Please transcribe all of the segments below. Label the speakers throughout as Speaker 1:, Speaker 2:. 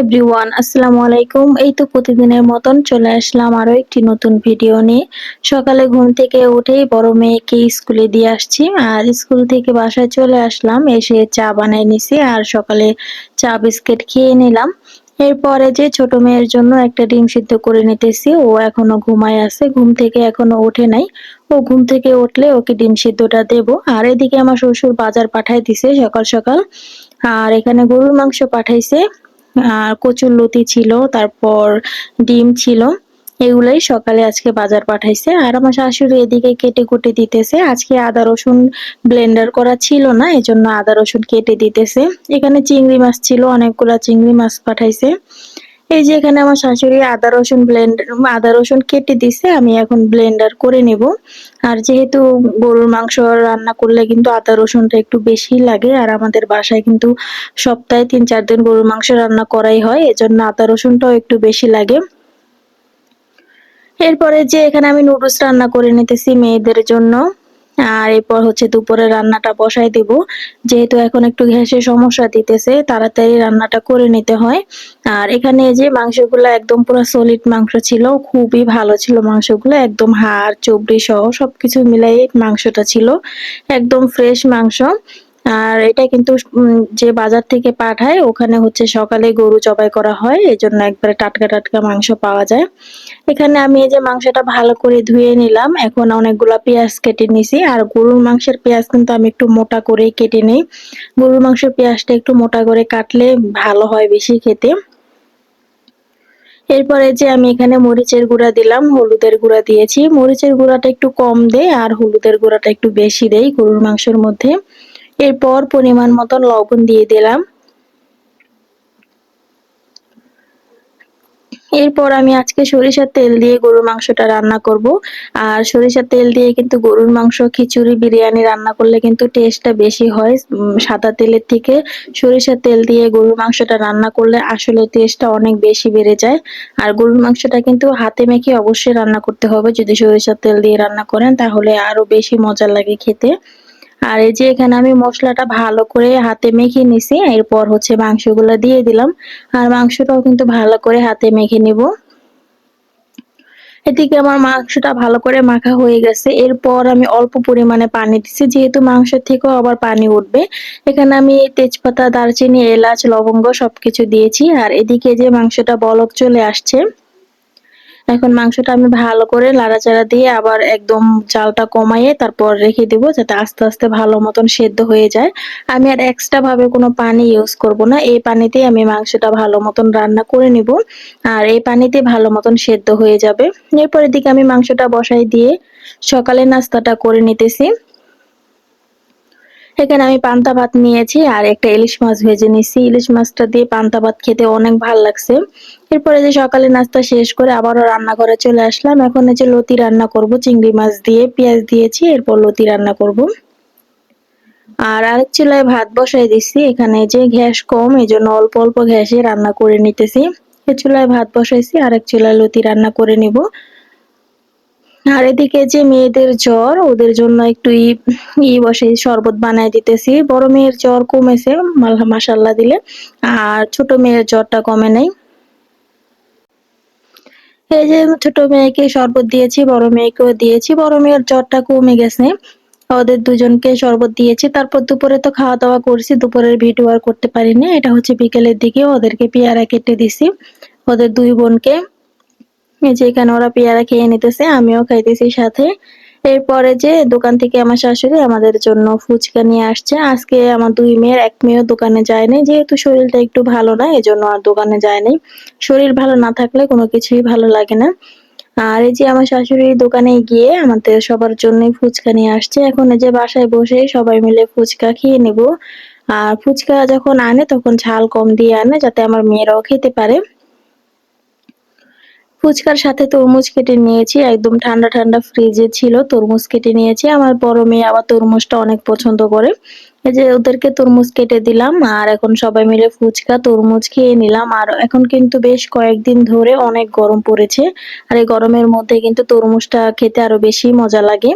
Speaker 1: Everyone আসসালামু আলাইকুম। এই তো প্রতিদিনের মতন চলে আসলাম আরও একটি নতুন ভিডিও নিয়ে। সকালে ঘুম থেকে উঠেই বড় মেয়েকে স্কুলে দিয়ে আসছি আর স্কুল থেকে বাসায় চলে আসলাম, এসে চা বানাই নিছি আর সকালে চা বিস্কিট খেয়ে নিলাম। এরপরে যে ছোট মেয়ের জন্য একটা ডিম সিদ্ধ করে নিতেছি, ও এখনও ঘুমায় আছে, ঘুম থেকে এখনও ওঠে নাই। ও ঘুম থেকে উঠলে ওকে ডিম সিদ্ধটা দেব। আর এদিকে আমার শ্বশুর বাজার পাঠাই দিছে সকাল সকাল। আর এখানে গরুর মাংস পাঠাইছে। আর কচুর লতি ছিল, তারপর ডিম ছিল। এগুলাই সকালে আজকে বাজার পাঠাইছে। আর আমার শাশুড়ি এদিকে কেটে কুটে দিতেছে। আজকে আদা রসুন ব্লেন্ডার করা ছিল না, এজন্য আদা রসুন কেটে দিতেছে। এখানে চিংড়ি মাছ ছিল, অনেকগুলা চিংড়ি মাছ পাঠাইছে। এই যে এখানে আমার শাশুড়ি আদা রসুন ব্লেন্ডার আদা রসুন কেটে দিছে, আমি এখন ব্লেন্ডার করে নেব। আর যেহেতু গরুর মাংস রান্না করলে কিন্তু আদা রসুনটা একটু বেশি লাগে, আর আমাদের বাসায় কিন্তু সপ্তাহে তিন চার দিন গরুর মাংস রান্না করাই হয়, এজন্য আদা রসুনটাও একটু বেশি লাগে। এরপরে যে এখানে আমি নুডলস রান্না করে নিতেছি মেয়েদের জন্য আর এরপর হচ্ছে দুপুরে রান্নাটা বসাই দিব। যেহেতু এখন একটু গ্যাসের সমস্যা দিতেছে, তাড়াতাড়ি রান্নাটা করে নিতে হয়। আর এখানে যে মাংসগুলো একদম পুরো সলিড মাংস ছিল, খুবই ভালো ছিল মাংসগুলো, একদম হাড় চবড়ি সহ সবকিছু মিলাই মাংসটা ছিল। একদম ফ্রেশ মাংস। আর এটা কিন্তু যে বাজার থেকে পাঠায়, ওখানে হচ্ছে সকালে গরু জবাই করা হয়, এজন্য একবারে টাটকা টাটকা মাংস পাওয়া যায়। এখানে আমি এই যে মাংসটা ভালো করে ধুয়ে নিলাম, এখন অনেকগুলো পেঁয়াজ কেটে নিছি, আর গরুর মাংসের পেঁয়াজ কিন্তু আমি একটু মোটা করে কেটে নিই। গরুর মাংসের পেঁয়াজটা একটু মোটা করে কাটলে ভালো হয় বেশি খেতে। এরপরে যে আমি এখানে মরিচের গুঁড়া দিলাম, হলুদের গুঁড়া দিয়েছি। মরিচের গুঁড়াটা একটু কম দেয় আর হলুদের গুঁড়াটা একটু বেশি দেয় গরুর মাংসের মধ্যে। এরপর পরিমাণ মতো লবণ দিয়ে দিলাম। এরপর আমি আজকে সরিষার তেল দিয়ে গরুর মাংসটা রান্না করব। আর সরিষার তেল দিয়ে কিন্তু গরুর মাংস, খিচুড়ি, বিরিয়ানি রান্না করলে কিন্তু টেস্টটা বেশি হয়। সাদা তেলের থেকে সরিষার তেল দিয়ে গরুর মাংসটা রান্না করলে আসলে টেস্টটা অনেক বেশি বেড়ে যায়। আর গরুর মাংসটা কিন্তু হাতে মেখে অবশ্যই রান্না করতে হবে। যদি সরিষার তেল দিয়ে রান্না করেন তাহলে আরও বেশি মজা লাগে খেতে। আর এই যে এখানে আমি মশলাটা ভালো করে হাতে মেখে নিছি, এরপর হচ্ছে মাংসগুলো দিয়ে দিলাম। আর মাংসটাও কিন্তু ভালো করে হাতে মেখে নিব। এদিকে আমার মাংসটা ভালো করে মাখা হয়ে গেছে। এরপর আমি অল্প পরিমাণে পানি দিচ্ছি যেহেতু মাংসের থেকেও আবার পানি উঠবে। এখানে আমি তেজপাতা, দারচিনি, এলাচ, লবঙ্গ সবকিছু দিয়েছি। আর এদিকে যে মাংসটা বলক চলে আসছে এখন মাংসটা আমি ভালো করে লাড়াচাড়া দিয়ে আবার একদম চালটা কমাইয়ে তারপর রেখে দিব যাতে আস্তে আস্তে ভালো মতন সেদ্ধ হয়ে যায়। আমি আর এক্সট্রা ভাবে কোনো পানি ইউজ করব না। এই পানিতেই আমি মাংসটা ভালো মতন রান্না করে নিব। আর এই পানিতে ভালো মতন সেদ্ধ হয়ে যাবে। এরপরের দিকে আমি মাংসটা বসাই দিয়ে সকালে নাস্তাটা করে নিতেছি। এখানে আমি পান্তা ভাত নিয়েছি আর একটা ইলিশ মাছ ভেজে নিছি। ইলিশ মাছটা দিয়ে পান্তা ভাত খেতে অনেক ভালো লাগছে। এরপরে যে সকালে নাস্তা শেষ করে আবারও রান্নাঘরে চলে আসলাম। এখন যে লতি রান্না করব, চিংড়ি মাছ দিয়ে পেঁয়াজ দিয়েছি, এরপর লতি রান্না করব। আর আরেক চুলায় ভাত বসাই দিচ্ছি এখানে যে গ্যাস কম এই জন্য অল্প অল্প গ্যাসে রান্না করে নিতেছি। এ চুলায় ভাত বসাইছি, আরেক চুলায় লতি রান্না করে নিব। আর এদিকে যে মেয়েদের জ্বর, ওদের জন্য একটু ই বসে শরবত বানায় দিতেছি। বড় মেয়ের জ্বর কমেছে মাসাল্লাহ দিলে। আর ছোট মেয়ের জ্বরটা কমে নাই। এই যে ছোট মেয়েকে শরবত দিয়েছি, বড় মেয়েকেও দিয়েছি, বড় মেয়ের জ্বরটা কমে গেছে। ওদের দুজনকে শরবত দিয়েছি। তারপর দুপুরে তো খাওয়া দাওয়া করছি, দুপুরের ভিডিও আর করতে পারিনি। এটা হচ্ছে বিকেলের দিকে, ওদেরকে পেয়ারা কেটে দিছি। ওদের দুই বোনকে এই যে এখানে ওরা পেয়ারা খেয়ে নিতেছে, আমিও খাইতেছি সাথে। এরপরে যে দোকান থেকে আমার শাশুড়ি আমাদের জন্য ফুচকা নিয়ে আসছে। আজকে আমার দুই মেয়ের, এক মেয়েও দোকানে যায়নি যেহেতু শরীরটা একটু ভালো না এই জন্য আর দোকানে যায়নি শরীর ভালো না থাকলে কোনো কিছুই ভালো লাগে না। আর এই যে আমার শাশুড়ি দোকানে গিয়ে আমাদের সবার জন্য ফুচকা নিয়ে আসছে। এখন এই যে বাসায় বসে সবাই মিলে ফুচকা খেয়ে নেব। আর ফুচকা যখন আনে তখন ঝাল কম দিয়ে আনে, যাতে আমার মেয়েরাও খেতে পারে। ফুচকার সাথে তরমুজ কেটে নিয়েছি। একদম ঠান্ডা ঠান্ডা ফ্রিজে ছিল তরমুজ কেটে নিয়েছি। আমার বড় মেয়ে আবার তরমুজটা অনেক পছন্দ করে। এই যে ওদেরকে তরমুজ কেটে দিলাম, আর এখন সবাই মিলে ফুচকা, তরমুজ খেয়ে নিলাম। আর এখন কিন্তু বেশ কয়েকদিন ধরে অনেক গরম পড়েছে, আর এই গরমের মধ্যে কিন্তু তরমুজটা খেতে আরও বেশি মজা লাগে।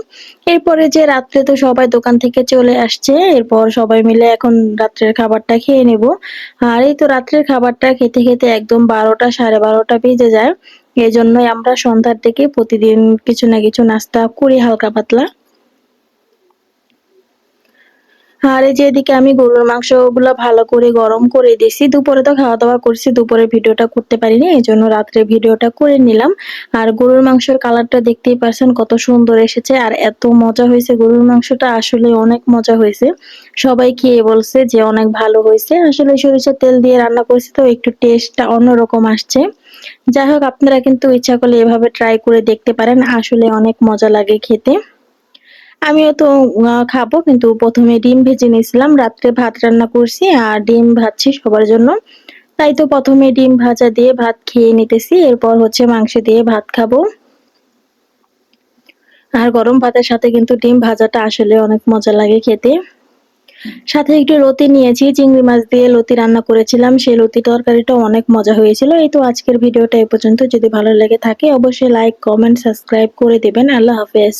Speaker 1: এরপরে যে রাত্রে তো সবাই দোকান থেকে চলে আসছে, এরপর সবাই মিলে এখন রাত্রের খাবারটা খেয়ে নেব। আর এই তো রাত্রের খাবারটা খেতে খেতে একদম বারোটা, সাড়ে বারোটা বেজে যায়। এই জন্যই আমরা সন্ধ্যার থেকে প্রতিদিন কিছু না কিছু নাস্তা করি হালকা পাতলা। আর এই যে এদিকে আমি গরুর মাংসগুলো ভালো করে গরম করে দিয়েছি, দুপুরে তো খাওয়া দাওয়া করছি, দুপুরে ভিডিওটা করতে পারিনি এই জন্য রাত্রে ভিডিওটা করে নিলাম। আর গরুর মাংসের কালারটা দেখতেই পারছেন কত সুন্দর এসেছে, আর এত মজা হয়েছে গরুর মাংসটা, আসলে অনেক মজা হয়েছে। সবাই খেয়ে বলছে যে অনেক ভালো হয়েছে, আসলে সরিষার তেল দিয়ে রান্না করেছি তো একটু টেস্টটা অন্যরকম আসছে। যাই হোক, আপনারা কিন্তু ইচ্ছা করলে এভাবে ট্রাই করে দেখতে পারেন, আসলে অনেক মজা লাগে খেতে। আমিও তো খাব, কিন্তু প্রথমে ডিম ভেজে নিয়েছিলাম। রাত্রে ভাত রান্না করছি আর ডিম ভাজছি সবার জন্য। তাই তো প্রথমে ডিম ভাজা দিয়ে ভাত খেয়ে নিতেছি, এরপর হচ্ছে মাংস দিয়ে ভাত খাব। আর গরম ভাতের সাথে কিন্তু ডিম ভাজাটা আসলে অনেক মজা লাগে খেতে। সাথে একটু লতি নিয়েছি, চিংড়ি মাছ দিয়ে লতি রান্না করেছিলাম, সেই লতি তরকারিটা অনেক মজা হয়েছিল। এই তো আজকের ভিডিওটা এ পর্যন্ত। যদি ভালো লেগে থাকে, অবশ্যই লাইক কমেন্ট সাবস্ক্রাইব করে দেবেন। আল্লাহ হাফেজ।